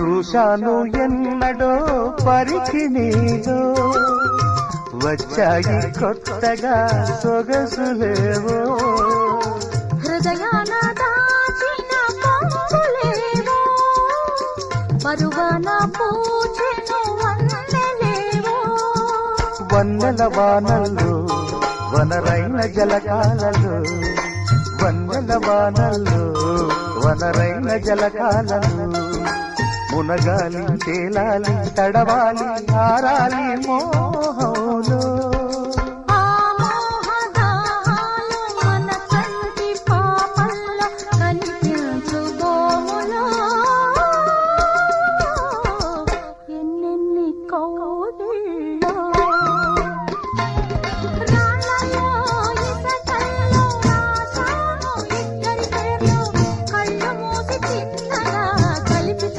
చూశాను ఎన్నడో పరికి నీలో వచ్చాయి కొత్తగా సొగసులేవో హృదయాన దాచిన వన్నెలేవో వన్నెల వానల్లో వనరైన జలకాలలో వన్నెల వానల్లో వనరైన జలకాలలో. మునగాలి తేలాలి తడవాలి ఆరాలి మో